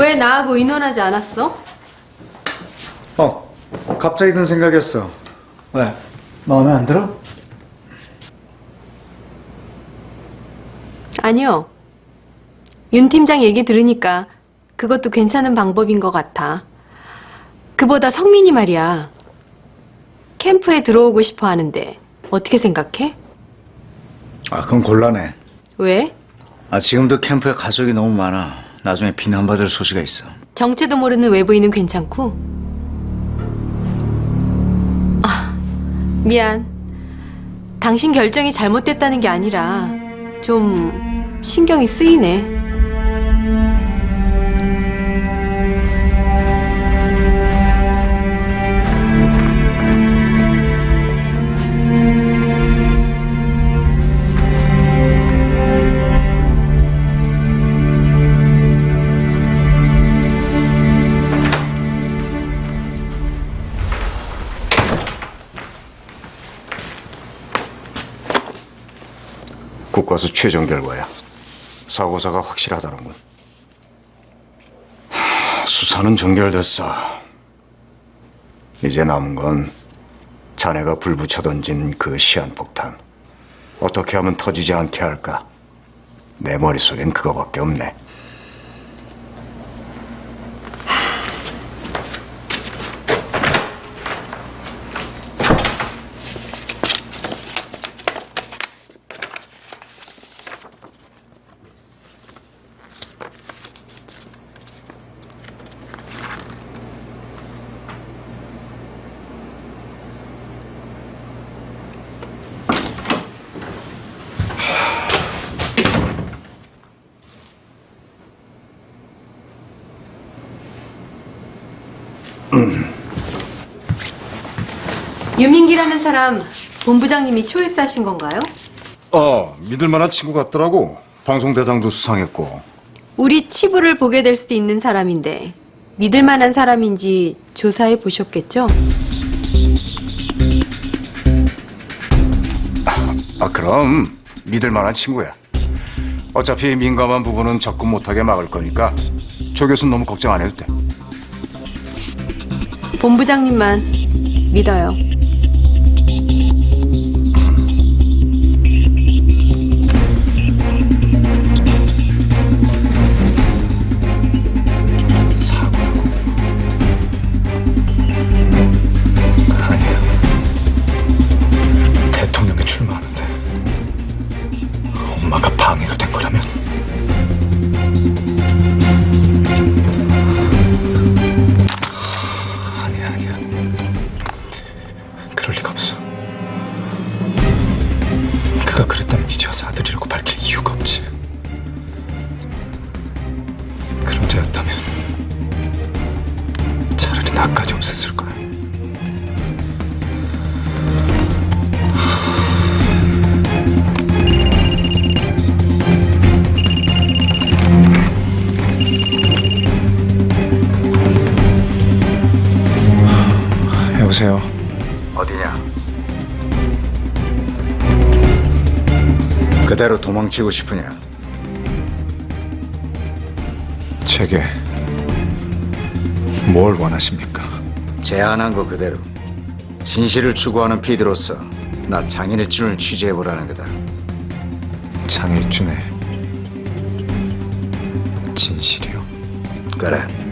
왜 나하고 의논하지 않았어? 어, 갑자기 든 생각이었어. 왜? 마음에 안 들어? 아니요. 윤 팀장 얘기 들으니까 그것도 괜찮은 방법인 것 같아. 그보다 성민이 말이야. 캠프에 들어오고 싶어 하는데 어떻게 생각해? 아, 그건 곤란해. 왜? 아, 지금도 캠프에 가족이 너무 많아. 나중에 비난받을 소지가 있어. 정체도 모르는 외부인은 괜찮고. 아, 미안. 당신 결정이 잘못됐다는 게 아니라 좀 신경이 쓰이네. 국과수 최종 결과야. 사고사가 확실하다는군. 하, 수사는 종결됐어. 이제 남은 건 자네가 불 붙여 던진 그 시한폭탄. 어떻게 하면 터지지 않게 할까? 내 머릿속엔 그거밖에 없네. 유민기라는 사람 본부장님이 초이스하신 건가요? 어, 믿을 만한 친구 같더라고. 방송 대상도 수상했고. 우리 치부를 보게 될 수 있는 사람인데 믿을 만한 사람인지 조사해 보셨겠죠? 아, 그럼 믿을 만한 친구야. 어차피 민감한 부분은 접근 못하게 막을 거니까 조 교수는 너무 걱정 안 해도 돼. 본부장님만 믿어요. 나까지 없앴을 거야 여보세요 어디냐? 그대로 도망치고 싶으냐? 제게 뭘 원하십니까? 제안한 거 그대로. 진실을 추구하는 피디로서 나 장인의준을 취재해보라는 거다. 장일준의 진실이요. 그래.